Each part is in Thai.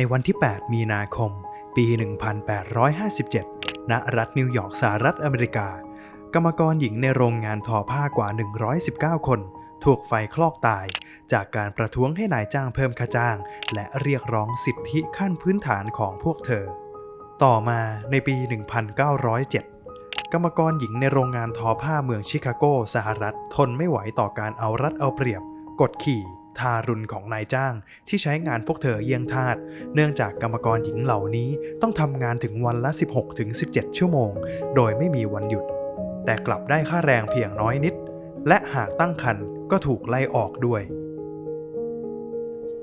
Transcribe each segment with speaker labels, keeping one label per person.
Speaker 1: ในวันที่ 8 มีนาคม ปี 1857 ณ รัฐนิวยอร์กสหรัฐอเมริกา กรรมกรหญิงในโรงงานทอผ้ากว่า 119 คน ถูกไฟคลอกตาย จากการประท้วงให้นายจ้างเพิ่มค่าจ้าง และเรียกร้องสิทธิขั้นพื้นฐานของพวกเธอ ต่อมาในปี 1907กรรมกรหญิงในโรงงานทอผ้าเมืองชิคาโก สหรัฐ ทนไม่ไหวต่อการเอารัดเอาเปรียบ กดขี่ ทารุณของนายจ้างที่ใช้งานพวกเธอเยี่ยงทาส เนื่องจากกรรมกรหญิงเหล่านี้ต้องทำงานถึงวันละ 16-17 ชั่วโมง โดยไม่มีวันหยุด แต่กลับได้ค่าแรงเพียงน้อยนิด และหากตั้งครรภ์ก็ถูกไล่ออกด้วย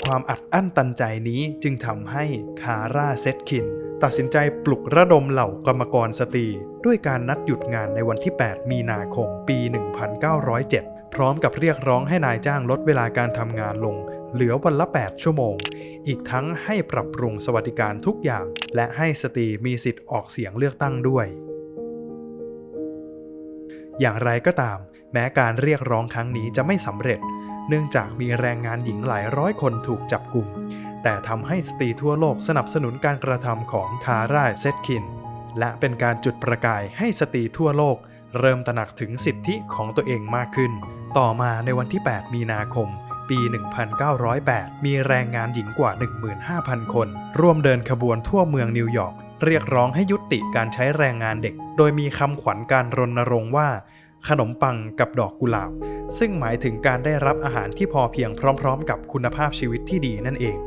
Speaker 1: ความอัดอั้นตันใจนี้จึงทำให้คาร่าเซตคิน ตัดสินใจปลุกระดมเหล่ากรรมกรสตรี ด้วยการนัดหยุดงานในวันที่ 8 มีนาคม ปี 1907 พร้อมกับเรียกร้องให้นายจ้างลดเวลาการทำงานลง เหลือวันละ 8 ชั่วโมง อีกทั้งให้ปรับปรุงสวัสดิการทุกอย่าง และให้สตรีมีสิทธิ์ออกเสียงเลือกตั้งด้วย อย่างไรก็ตาม แม้การเรียกร้องครั้งนี้จะไม่สำเร็จ เนื่องจากมีแรงงานหญิงหลายร้อยคนถูกจับกลุ่ม แต่ทำให้สตรีทั่วโลกสนับสนุนการกระทำของคาร่าเซตคิน และเป็นการจุดประกายให้สตรีทั่วโลก เริ่มตระหนักถึงสิทธิของตัวเองมากขึ้น ต่อมาในวันที่ 8 มีนาคม ปี 1908 มีแรงงานหญิงกว่า 15,000 คน ร่วมเดินขบวนทั่วเมืองนิวยอร์กเรียกร้องให้ยุติการใช้แรงงานเด็ก โดยมีคำขวัญการรณรงค์ว่า ขนมปังกับดอกกุหลาบ ซึ่งหมายถึงการได้รับอาหารที่พอเพียงพร้อม ๆ กับคุณภาพชีวิตที่ดีนั่นเอง